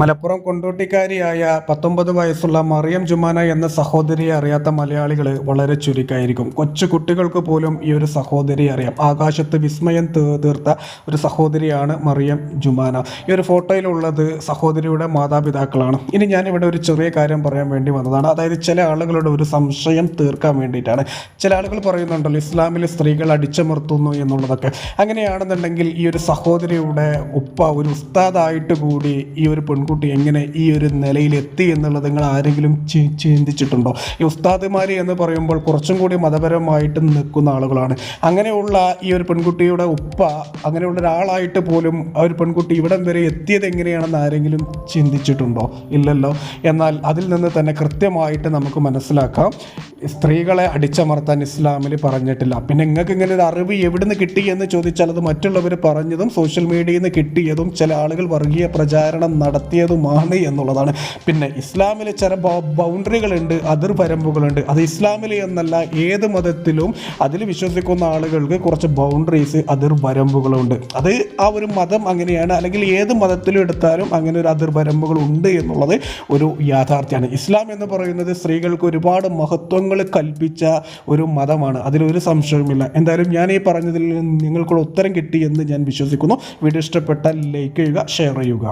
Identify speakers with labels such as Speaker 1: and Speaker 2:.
Speaker 1: മലപ്പുറം കൊണ്ടോട്ടിക്കാരിയായ പത്തൊമ്പത് വയസ്സുള്ള മറിയം ജുമാന എന്ന സഹോദരിയെ അറിയാത്ത മലയാളികൾ വളരെ ചുരുക്കായിരിക്കും. കൊച്ചു കുട്ടികൾക്ക് പോലും ഈ ഒരു സഹോദരി അറിയാം. ആകാശത്ത് വിസ്മയം തീർത്ത ഒരു സഹോദരിയാണ് മറിയം ജുമാന. ഈ ഒരു ഫോട്ടോയിലുള്ളത് സഹോദരിയുടെ മാതാപിതാക്കളാണ്. ഇനി ഞാനിവിടെ ഒരു ചെറിയ കാര്യം പറയാൻ വേണ്ടി വന്നതാണ്. അതായത് ചില ആളുകളുടെ ഒരു സംശയം തീർക്കാൻ വേണ്ടിയിട്ടാണ്. ചില ആളുകൾ പറയുന്നുണ്ടല്ലോ ഇസ്ലാമിൽ സ്ത്രീകൾ അടിച്ചമർത്തുന്നു എന്നുള്ളതൊക്കെ. അങ്ങനെയാണെന്നുണ്ടെങ്കിൽ ഈ ഒരു സഹോദരിയുടെ ഉപ്പ ഒരു ഉസ്താദായിട്ട് കൂടി ഈ ഒരു പെൺകുട്ടി എങ്ങനെ ഈ ഒരു നിലയിലെത്തി എന്നുള്ളത് നിങ്ങൾ ആരെങ്കിലും ചിന്തിച്ചിട്ടുണ്ടോ? ഈ ഉസ്താദുമാർ എന്ന് പറയുമ്പോൾ കുറച്ചും കൂടി മതപരമായിട്ട് നിൽക്കുന്ന ആളുകളാണ്. അങ്ങനെയുള്ള ഈ ഒരു പെൺകുട്ടിയുടെ ഉപ്പ അങ്ങനെയുള്ള ഒരാളായിട്ട് പോലും ആ ഒരു പെൺകുട്ടി ഇവിടം വരെ എത്തിയത് എങ്ങനെയാണെന്ന് ആരെങ്കിലും ചിന്തിച്ചിട്ടുണ്ടോ? ഇല്ലല്ലോ. എന്നാൽ അതിൽ നിന്ന് തന്നെ കൃത്യമായിട്ട് നമുക്ക് മനസ്സിലാക്കാം. സ്ത്രീകളെ അടിച്ചമർത്താൻ ഇസ്ലാമിൽ പറഞ്ഞിട്ടില്ല. പിന്നെ നിങ്ങൾക്ക് ഇങ്ങനെ ഒരു അറിവ് എവിടുന്ന് കിട്ടി എന്ന് ചോദിച്ചാൽ അത് മറ്റുള്ളവർ പറഞ്ഞതും സോഷ്യൽ മീഡിയയിൽ നിന്ന് കിട്ടിയതും ചില ആളുകൾ വർഗീയ പ്രചാരണം നടത്തിയതുമാണ് എന്നുള്ളതാണ്. പിന്നെ ഇസ്ലാമിൽ ചില ബൗണ്ടറികളുണ്ട് അതിർ പരമ്പുകളുണ്ട്. അത് ഇസ്ലാമിൽ എന്നല്ല ഏത് മതത്തിലും അതിൽ വിശ്വസിക്കുന്ന ആളുകൾക്ക് കുറച്ച് ബൗണ്ടറീസ് അതിർ വരമ്പുകളുണ്ട് അത് ആ ഒരു മതം അങ്ങനെയാണ്. അല്ലെങ്കിൽ ഏത് മതത്തിലും എടുത്താലും അങ്ങനെ ഒരു അതിർ വരമ്പുകൾ ഉണ്ട് എന്നുള്ളത് ഒരു യാഥാർത്ഥ്യമാണ് ഇസ്ലാം എന്ന് പറയുന്നത് സ്ത്രീകൾക്ക് ഒരുപാട് മഹത്വങ്ങൾ കൽപ്പിച്ച ഒരു മതമാണ്. അതിലൊരു സംശയവുമില്ല. എന്തായാലും ഞാൻ ഈ പറഞ്ഞതിൽ നിങ്ങൾക്കുള്ള ഉത്തരം കിട്ടി എന്ന് ഞാൻ വിശ്വസിക്കുന്നു. വീഡിയോ ഇഷ്ടപ്പെട്ടാൽ ലൈക്ക് ചെയ്യുക ഷെയർ ചെയ്യുക.